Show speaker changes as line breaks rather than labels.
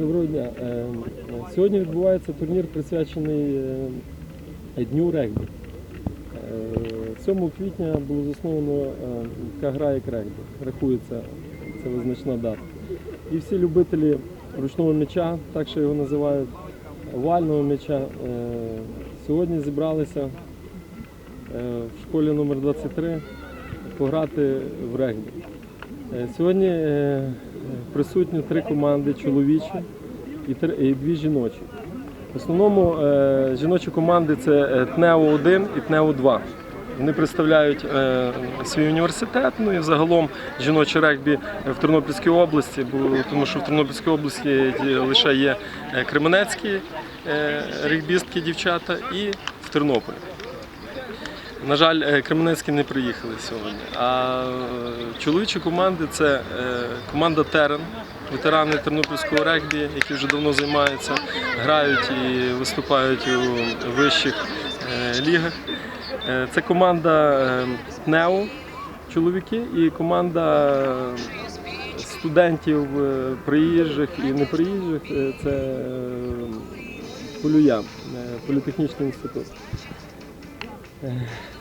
Доброго дня. Е, Сьогодні відбувається турнір, присвячений е, Дню регбі. Е, 7 квітня було засновано е, така гра як регбі. Рахується це визначна дата. І всі любителі ручного м'яча, так що його називають, овального м'яча, е, сьогодні зібралися е, в школі номер 23 пограти в регбі. Е, Сьогодні е, присутні три команди чоловічі і, дві жіночі. В основному е, жіночі команди це е, ТНЕО-1 і ТНЕО-2. Вони представляють свій університет, ну і взагалом жіноче регбі в Тернопільській області, тому що в Тернопільській області лише є кременецькі регбістки дівчата і в Тернополі. На жаль, е, Кременецькі не приїхали сьогодні. А е, чоловічі команди це е, команда Терен, ветерани тернопільського регбі, які вже давно займаються, грають і виступають у вищих лігах. Це команда ТНЕО, чоловіки, і команда студентів приїжджих і неприїжджих це Полюя, політехнічний інститут. 唉